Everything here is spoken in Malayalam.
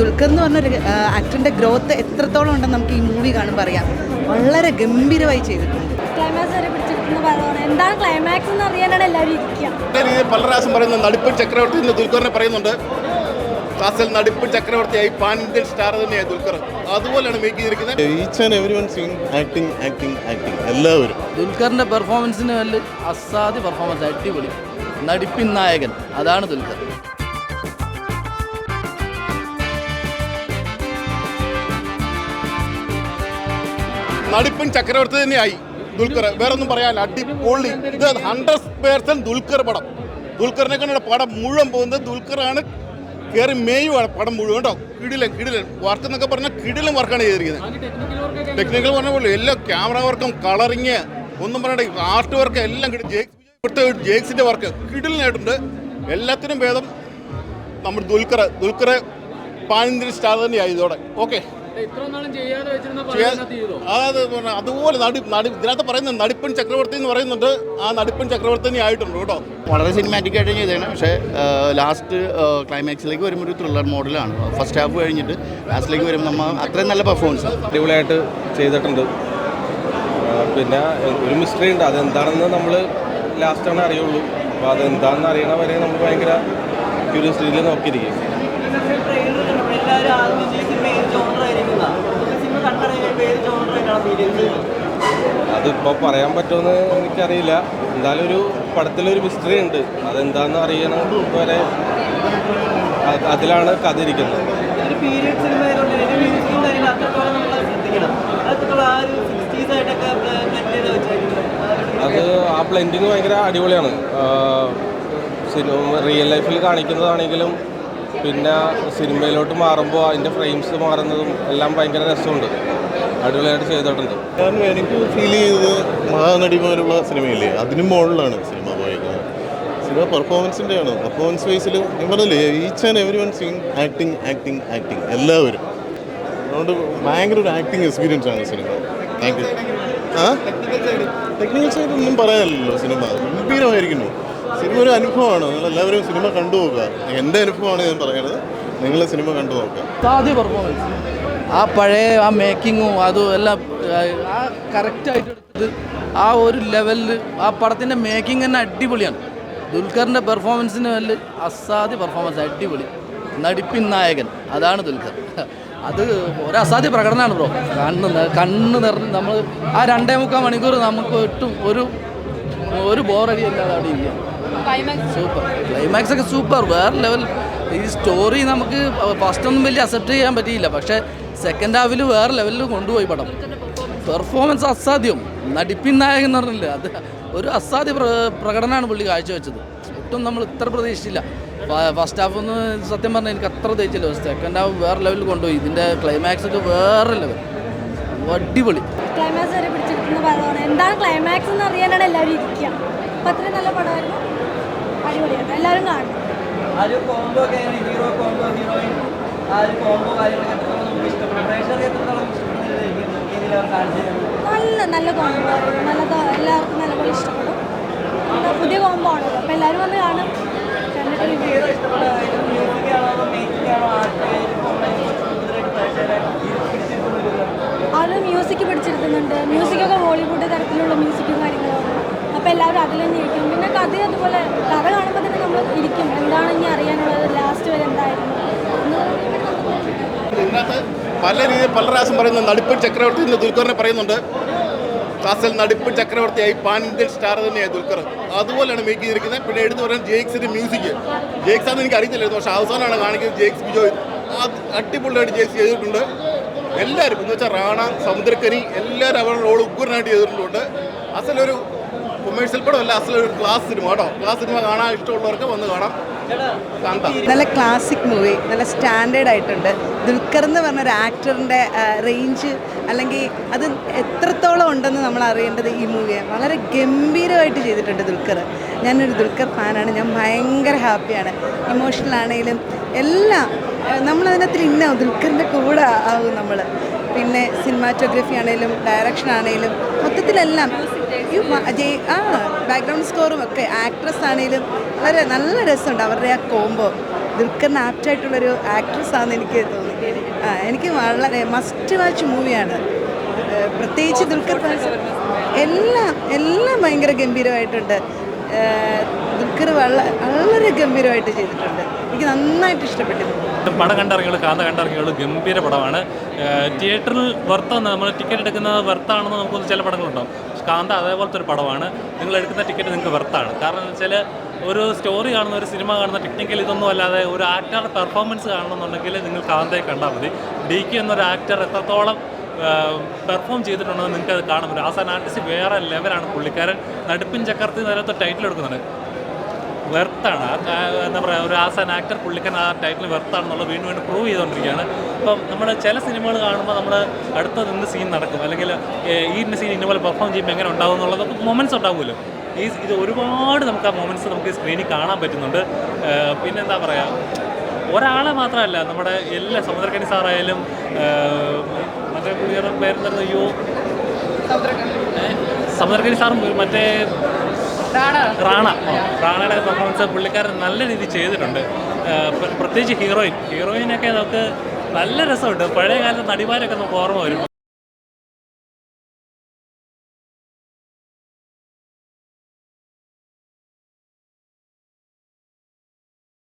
ദുൽഖർ എന്ന് പറഞ്ഞൊരു ആക്ടറിന്റെ ഗ്രോത്ത് എത്രത്തോളം ഉണ്ടെന്ന് നമുക്ക് ഈ മൂവി കാണുമ്പോൾ അറിയാം. വളരെ ഗംഭീരമായി ചെയ്തിട്ടുണ്ട്. എന്താണ് ക്ലൈമാക്സ് എന്ന് അറിയാനാണ് എല്ലാവരും പല പ്രാവശ്യം പറയുന്നത് നടിപ്പൻ ചക്രവർത്തി എന്ന് ദുൽഖറിനെ പറയുന്നുണ്ട്. ക്ലാസ്സിൽ നടിപ്പൻ ചക്രവർത്തിയായി പാൻ ഇന്ത്യൻ സ്റ്റാർ തന്നെയായി ദുൽഖർ. അതുപോലെയാണ് മേക്ക് ചെയ്തിരിക്കുന്നത്. Each and every one seeing acting acting acting എല്ലാവരും. ദുൽഖറിന്റെ പെർഫോമൻസിന് വലിയ അസാധ്യ പെർഫോമൻസ് അടിപൊളി. നടിപ്പിൻ നായകൻ അതാണ് ദുൽഖർ. നടിപ്പൻ ചക്രവർത്തി തന്നെയായി ദുൽഖർ. വേറെ ഒന്നും പറയാനില്ല. അടിപൊളി. ഇത് ഹൺഡ്രഡ് പേഴ്സന്റ് ദുൽഖർ പടം. ദുൽഖറിനെ കണ്ട പടം മുഴുവൻ പോകുന്നത് ദുൽഖറാണ്. കയറി മേയുവാണ് പടം മുഴുവൻ കേട്ടോ കിടിലൻ കിടിലൻ. വർക്ക് എന്നൊക്കെ പറഞ്ഞാൽ കിടിലൻ വർക്കാണ് ചെയ്തിരിക്കുന്നത്. ടെക്നിക്കൽ പറഞ്ഞ പോലെ എല്ലാം ക്യാമറ വർക്കും കളറിങ് ഒന്നും പറയണ്ട. ആർട്ട് വർക്ക് എല്ലാം കിട്ടും ജേക്സ് ജേക്സിന്റെ വർക്ക് കിടിലനായിട്ടുണ്ട്. എല്ലാത്തിനും ഭേദം നമ്മുടെ ദുൽഖർ. ദുൽഖർ പാനിന്ത്യൻ സ്റ്റാർ തന്നെയായി ഇതോടെ. ഓക്കെ അതായത് അതുപോലെ നടി നടി ഇതിനകത്ത് പറയുന്ന നടിപ്പൻ ചക്രവർത്തി എന്ന് പറയുന്നുണ്ട്. ആ നടിപ്പൻ ചക്രവർത്തി ആയിട്ടുണ്ട് കേട്ടോ. വളരെ സിനിമാറ്റിക് ആയിട്ട് ചെയ്തതാണ്. പക്ഷേ ലാസ്റ്റ് ക്ലൈമാക്സിലേക്ക് വരുമ്പോൾ ഒരു ത്രില്ലർ മോഡലാണ് ഫസ്റ്റ് ഹാഫ് കഴിഞ്ഞിട്ട് ലാസ്റ്റിലേക്ക് വരുമ്പോൾ നമ്മൾ അത്രയും നല്ല പെർഫോമൻസ് അടിപൊളിയായിട്ട് ചെയ്തിട്ടുണ്ട്. പിന്നെ ഒരു മിസ്റ്ററി ഉണ്ട്. അതെന്താണെന്ന് നമ്മൾ ലാസ്റ്റാണ് അറിയുള്ളൂ. അപ്പോൾ അതെന്താണെന്ന് അറിയണ വരെ നമ്മൾ ഭയങ്കര ക്യൂരിയോസിറ്റിയിൽ നോക്കിയിരിക്കും എല്ലാവരും ആദ്യം സിനിമ ഏത് ജോണറായിരിക്കുന്ന സിനിമ കണ്ടറിയുമ്പോൾ ഏത് ജോണറായിട്ടാണ് ഫീൽ ചെയ്തത് അതിപ്പോൾ പറയാൻ പറ്റുമെന്ന് എനിക്കറിയില്ല. എന്തായാലും ഒരു പടത്തിലൊരു മിസ്റ്ററി ഉണ്ട്. അതെന്താണെന്ന് അറിയണം വരെ അതിലാണ് കഥ ഇരിക്കുന്നത്. അത് ആ ബ്ലെൻഡിങ് ഭയങ്കര അടിപൊളിയാണ്. സിനിമ റിയൽ ലൈഫിൽ കാണിക്കുന്നതാണെങ്കിലും പിന്നെ സിനിമയിലോട്ട് മാറുമ്പോൾ അതിന്റെ ഫ്രെയിംസ് മാറുന്നതും എല്ലാം ഭയങ്കര രസമുണ്ട്. അടിപൊളിയായിട്ട് ചെയ്തിട്ടുണ്ട്. കാരണം എനിക്ക് ഫീൽ ചെയ്തത് മഹാനടിമാരുള്ള സിനിമയില്ലേ? അതിന് മുകളിലാണ് സിനിമ വായിക്കുന്നത് സിനിമ പെർഫോമൻസിന്റെ ആണ് പെർഫോമൻസ് വൈസിൽ ഞാൻ പറഞ്ഞില്ലേ each and every one seeing acting acting acting എല്ലാവരും. അതുകൊണ്ട് ഭയങ്കര ഒരു ആക്ടിങ് എക്സ്പീരിയൻസ് ആണ് സിനിമ. താങ്ക് യു ആ? ടെക്നിക്കൽ സൈഡ് ഒന്നും പറയാനില്ലല്ലോ സിനിമ. ഗംഭീരമായിരിക്കുന്നു. സിനിമ ഒരു അനുഭവമാണ്. നിങ്ങൾ എല്ലാവരും സിനിമ കണ്ടു നോക്കുക. എന്റെ അനുഭവമാണ് ഞാൻ പറയുന്നത്. നിങ്ങൾ സിനിമ കണ്ടു നോക്കുക. ആദ്യ പെർഫോമൻസ് ആ പഴയ ആ മേക്കിങ്ങും അതും എല്ലാം ആ, കറക്റ്റായിട്ട് എടുത്തത് ആ ഒരു ലെവലിൽ ആ പടത്തിന്റെ മേക്കിംഗ് തന്നെ അടിപൊളിയാണ്. ദുൽഖറിന്റെ പെർഫോമൻസിന് നല്ല അസാധ്യ പെർഫോമൻസ് അടിപൊളി. നടിപ്പിൻ നായകൻ. അതാണ് ദുൽഖർ. അത് ഒരു അസാധ്യ പ്രകടനമാണ് ബ്രോ. കണ്ണ് കണ്ണ് നിറഞ്ഞ് നമ്മൾ ആ രണ്ടേ മുക്കാൽ മണിക്കൂർ നമുക്ക് ഒട്ടും ഒരു ഒരു ബോറടി അല്ലാതെ അവിടെ ഇല്ല സൂപ്പർ ക്ലൈമാക്സ് ഒക്കെ സൂപ്പർ വേറെ ലെവൽ ഈ സ്റ്റോറി നമുക്ക് ഫസ്റ്റ് ഒന്നും വലിയ അക്സെപ്റ്റ് ചെയ്യാൻ പറ്റിയില്ല. പക്ഷേ സെക്കൻഡ് ഹാഫിൽ വേറെ ലെവലിൽ കൊണ്ടുപോയി പടം. പെർഫോമൻസ് അസാധ്യം. നടിപ്പിൻ നായകൻ എന്ന് പറഞ്ഞില്ല? അത് ഒരു അസാധ്യ പ്ര പ്രകടനമാണ് പുള്ളി കാഴ്ചവെച്ചത്. ഒട്ടും നമ്മൾ ഇത്ര പ്രതീക്ഷിച്ചില്ല. ഫസ്റ്റ് ഹാഫ് ഒന്ന് സത്യം പറഞ്ഞാൽ എനിക്ക് അത്ര തേച്ചില്ല. സെക്കൻഡ് ഹാഫ് വേറെ ലെവലിൽ കൊണ്ടുപോയി. ഇതിന്റെ ക്ലൈമാക്സ് ഒക്കെ വേറെ ലെവൽ അടിപൊളി. ക്ലൈമാക്സ് വരെ പിടിച്ചിരിക്കുന്ന എന്താണ് ക്ലൈമാക്സ് എന്ന് അറിയാനാണ് എല്ലാവരും ഇരിക്കുക. അപ്പം അത്രയും നല്ല പടമായിരുന്നു. അടിപൊളിയാണ് എല്ലാവരും കാണും. ഹീറോ കോംബോ ഹീറോയിൻ ആ ഒരു കോംബോ കാര്യങ്ങളൊക്കെ എത്രത്തോളം നമുക്ക് ഇഷ്ടപ്പെടും? പ്രേക്ഷകർക്ക് എത്രത്തോളം ഇഷ്ടപ്പെടുന്ന രീതിയിൽ നല്ല നല്ല കോംബോ നല്ല എല്ലാവർക്കും നല്ലപോലെ ഇഷ്ടപ്പെടും. പുതിയ കോംബോ ആണല്ലോ അപ്പം എല്ലാവരും വന്ന് കാണും. അതോ മ്യൂസിക് പിടിച്ചിരുത്തുന്നുണ്ട്. മ്യൂസിക്കൊക്കെ ബോളിവുഡ് തരത്തിലുള്ള മ്യൂസിക്കും കാര്യങ്ങളാണ്. അപ്പോൾ എല്ലാവരും അതിൽ തന്നെ ഇരിക്കും. പിന്നെ കഥ അതുപോലെ കഥ കാണുമ്പോൾ തന്നെ നമ്മൾ ഇരിക്കും. എന്താണ് ഇനി അറിയാനുള്ളത് ലാസ്റ്റ് വരെ എന്തായിരുന്നു? ഇതിനകത്ത് പല രീതിയിൽ പല പ്രാവശ്യം പറയുന്നത് നടിപ്പൻ ചക്രവർത്തി എന്ന് ദുൽഖറിനെ പറയുന്നുണ്ട്. കാസൽ നടിപ്പൻ ചക്രവർത്തിയായി പാൻ ഇന്ത്യൻ സ്റ്റാർ തന്നെയായി ദുൽഖർ. അതുപോലെയാണ് മേക്ക് ചെയ്തിരിക്കുന്നത്. പിന്നെ എടുത്തു പറയാൻ ജേക്സിന്റെ മ്യൂസിക് ജേക്സ് ആണെന്ന് എനിക്ക് അറിയത്തില്ലായിരുന്നു പക്ഷേ അവസാനമാണ് കാണിക്കുന്നത് ജേക്സ് ബിജോയ് അടിപൊളിയായിട്ട് ജേക്സ് ചെയ്തിട്ടുണ്ട്. എല്ലാവരും എന്ന് വെച്ചാൽ റാണ സമുദ്രക്കരി എല്ലാവരും അവരുടെ റോൾ ഉഗ്രനായിട്ട് ചെയ്തിട്ടുണ്ട്. അസലൊരു കൊമേഴ്ഷ്യൽ പടമല്ല അസലൊരു ക്ലാസ് സിനിമ കേട്ടോ ക്ലാസ് സിനിമ കാണാൻ ഇഷ്ടമുള്ളവർക്ക് വന്ന് കാണാം. നല്ല ക്ലാസിക് മൂവി നല്ല സ്റ്റാൻഡേർഡ് ആയിട്ടുണ്ട്. ദുൽഖർ എന്ന് പറഞ്ഞ ഒരു ആക്ടറിന്റെ റേഞ്ച് അല്ലെങ്കിൽ അത് എത്രത്തോളം ഉണ്ടെന്ന് നമ്മൾ അറിയേണ്ടത് ഈ മൂവിയെ വളരെ ഗംഭീരമായിട്ട് ചെയ്തിട്ടുണ്ട് ദുൽഖർ. ഞാനൊരു ദുൽഖർ ഫാനാണ് ഞാൻ ഭയങ്കര ഹാപ്പിയാണ് ഇമോഷണൽ ആണെങ്കിലും എല്ലാം നമ്മളതിനകത്തിൽ നമ്മളതിനകത്ത് ഇന്ന ദുൽഖറിന്റെ കൂടെ ആവും നമ്മൾ പിന്നെ സിനിമാറ്റോഗ്രഫി ആണെങ്കിലും ഡയറക്ഷൻ ആണെങ്കിലും മൊത്തത്തിലെല്ലാം ഈ അജയ് ജയ്- ആ ബാക്ക്ഗ്രൗണ്ട് സ്കോറും ഒക്കെ ആക്ട്രസ് ആണെങ്കിലും വളരെ നല്ല രസമുണ്ട്. അവരുടെ ആ കോംബോ ദുൽഖറിന് ആപ്റ്റായിട്ടുള്ളൊരു ആക്ട്രസ് ആണെന്ന് എനിക്ക് തോന്നി ആ, എനിക്ക് വളരെ മസ്റ്റ് വാച്ച് മൂവിയാണ് പ്രത്യേകിച്ച് ദുൽഖർ ഫാൻസ് എല്ലാം എല്ലാം ഭയങ്കര ഗംഭീരമായിട്ടുണ്ട്. ദുൽഖർ വള വളരെ ഗംഭീരമായിട്ട് ചെയ്തിട്ടുണ്ട്. എനിക്ക് നന്നായിട്ട് ഇഷ്ടപ്പെട്ടു. പടം കണ്ടിറങ്ങിയുള്ളൂ കാന്ത കണ്ടിറങ്ങിയുള്ളൂ ഗംഭീര പടമാണ്. തിയേറ്ററിൽ വെർത്താണ് നമ്മൾ ടിക്കറ്റ് എടുക്കുന്നത് വർത്താണെന്ന് നമുക്ക് ചില പടങ്ങളുണ്ടാവും. കാന്ത അതേപോലത്തെ ഒരു പടമാണ്. നിങ്ങൾ എടുക്കുന്ന ടിക്കറ്റ് നിങ്ങൾക്ക് വെർത്താണ് കാരണം എന്ന് വെച്ചാൽ ഒരു സ്റ്റോറി കാണുന്ന ഒരു സിനിമ കാണുന്ന ടെക്നിക്കൽ ഇതൊന്നും അല്ലാതെ ഒരു ആക്ടറുടെ പെർഫോമൻസ് കാണണമെന്നുണ്ടെങ്കിൽ നിങ്ങൾ കാന്തയെ കണ്ടാൽ മതി. ഡി കെ എന്നൊരു ആക്ടർ എത്രത്തോളം പെർഫോം ചെയ്തിട്ടുണ്ടെന്ന് നിങ്ങൾക്ക് അത് കാണാൻ പറ്റും. ആസാൻ ആർട്ടിസ്റ്റ് വേറെ ലെവലാണ് പുള്ളിക്കാരൻ. നടുപ്പിൻ ചക്രത്തിൽ നേരത്തെ ടൈറ്റിൽ എടുക്കുന്നുണ്ട്. വെർത്താണ്. എന്താ പറയുക ഒരു ആസ് ആൻ ആക്ടർ പുള്ളിക്കൻ ആ ടൈറ്റിൽ വെർത്താണെന്നുള്ളത് വീണ്ടും വീണ്ടും പ്രൂവ് ചെയ്തുകൊണ്ടിരിക്കുകയാണ്. അപ്പം നമ്മൾ ചില സിനിമകൾ കാണുമ്പോൾ നമ്മൾ അടുത്ത നിന്ന് സീൻ നടക്കും. അല്ലെങ്കിൽ ഈ ഇന്ന സീൻ ഇന്നപോലെ പെർഫോം ചെയ്യുമ്പോൾ എങ്ങനെ ഉണ്ടാവും എന്നുള്ളത് മൊമെന്റ്സ് ഉണ്ടാവുമല്ലോ. ഈ ഇത് ഒരുപാട് നമുക്ക് ആ മൊമെന്റ്സ് നമുക്ക് സ്ക്രീനിൽ കാണാൻ പറ്റുന്നുണ്ട്. പിന്നെ എന്താ പറയുക ഒരാളെ മാത്രമല്ല നമ്മുടെ എല്ലാ സമുദ്രക്കണി സാറായാലും മറ്റേ പുള്ളിയുടെ പേരെന്തായിരുന്നു ഏഹ്, സമുദ്രക്കണി സാറും മറ്റേ റാണ. റാണയുടെ പെർഫോമൻസ് പുള്ളിക്കാരൻ നല്ല രീതിയിൽ ചെയ്തിട്ടുണ്ട്. പ്രത്യേകിച്ച് ഹീറോയിൻ. ഹീറോയിനൊക്കെ നമുക്ക് നല്ല രസമുണ്ട്. പഴയ കാലത്ത് നടിമാരൊക്കെ നമുക്ക് ഓർമ്മ വരും.